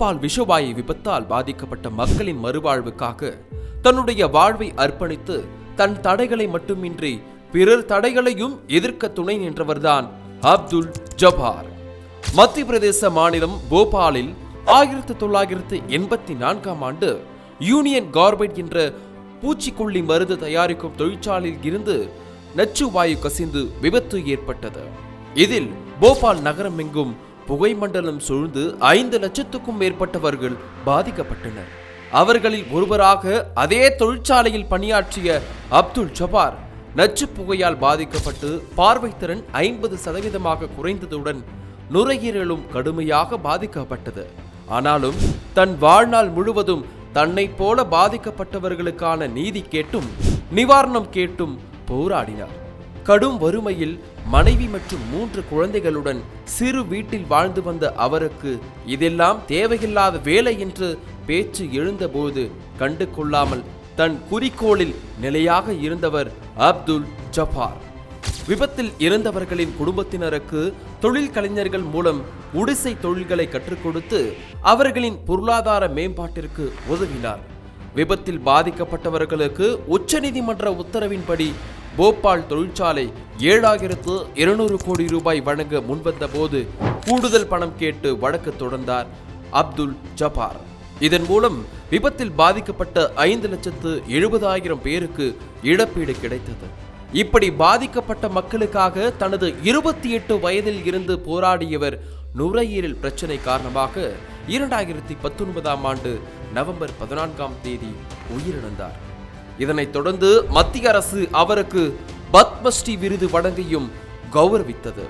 போபால் விஷவாயு விபத்தால் பாதிக்கப்பட்ட மக்களின் மறுவாழ்வுக்காக தன்னுடைய வாழ்வை அர்ப்பணித்து தன் தடைகளை மட்டுமின்றி பிறர் தடைகளையும் எதிர்க்க துணை நின்றவர்தான் அப்துல் ஜபார். மத்திய பிரதேச மாநிலம் போபாலில் ஆயிரத்தி தொள்ளாயிரத்து எண்பத்தி நான்காம் ஆண்டு யூனியன் கார்பைட் என்ற பூச்சிக்கொல்லி மருந்து தயாரிக்கும் தொழிற்சாலையில் இருந்து நச்சு வாயு கசிந்து விபத்து ஏற்பட்டது. இதில் போபால் நகரம் எங்கும் புகை மண்டலம் சூழ்ந்து ஐந்து லட்சத்துக்கும் மேற்பட்டவர்கள் பாதிக்கப்பட்டனர். அவர்களில் ஒருவராக அதே தொழிற்சாலையில் பணியாற்றிய அப்துல் ஜபார் நச்சு புகையால் பாதிக்கப்பட்டு பார்வைத்திறன் ஐம்பது சதவீதமாக குறைந்ததுடன் நுரையீரலும் கடுமையாக பாதிக்கப்பட்டது. ஆனாலும் தன் வாழ்நாள் முழுவதும் தன்னைப் போல பாதிக்கப்பட்டவர்களுக்கான நீதி கேட்டும் நிவாரணம் கேட்டும் போராடினார். கடும் வறுமையில் மனைவி மற்றும் மூன்று குழந்தைகளுடன் சிறு வீட்டில் வாழ்ந்து வந்த அவருக்கு இதெல்லாம் தேவையில்லாத வேலை என்று பேச்சு எழுந்தபோது கண்டு கொள்ளாமல் தன் குறிக்கோளில் நிலையாக இருந்தவர் அப்துல் ஜபார் விபத்தில் இறந்தவர்களின் குடும்பத்தினருக்கு தொழில் கலைஞர்கள் மூலம் உடிசை தொழில்களை கற்றுக் கொடுத்து அவர்களின் பொருளாதார மேம்பாட்டிற்கு உதவினார். விபத்தில் பாதிக்கப்பட்டவர்களுக்கு உச்சநீதிமன்ற உத்தரவின்படி போபால் தொழிற்சாலை ஏழாயிரத்து இருநூறு கோடி ரூபாய் வழங்க முன்வந்த போது கூடுதல் பணம் கேட்டு வழக்கு தொடர்ந்தார் அப்துல் ஜபார் இதன் மூலம் விபத்தில் பாதிக்கப்பட்ட ஐந்து லட்சத்து எழுபதாயிரம் பேருக்கு இழப்பீடு கிடைத்தது. இப்படி பாதிக்கப்பட்ட மக்களுக்காக தனது இருபத்தி எட்டு வயதில் இருந்து போராடியவர் நுரையீரல் பிரச்சனை காரணமாக இரண்டாயிரத்தி பத்தொன்பதாம் ஆண்டு நவம்பர் பதினான்காம் தேதி உயிரிழந்தார். இதனைத் தொடர்ந்து மத்திய அரசு அவருக்கு பத்மஸ்ரீ விருது வழங்கியும் கௌரவித்தது.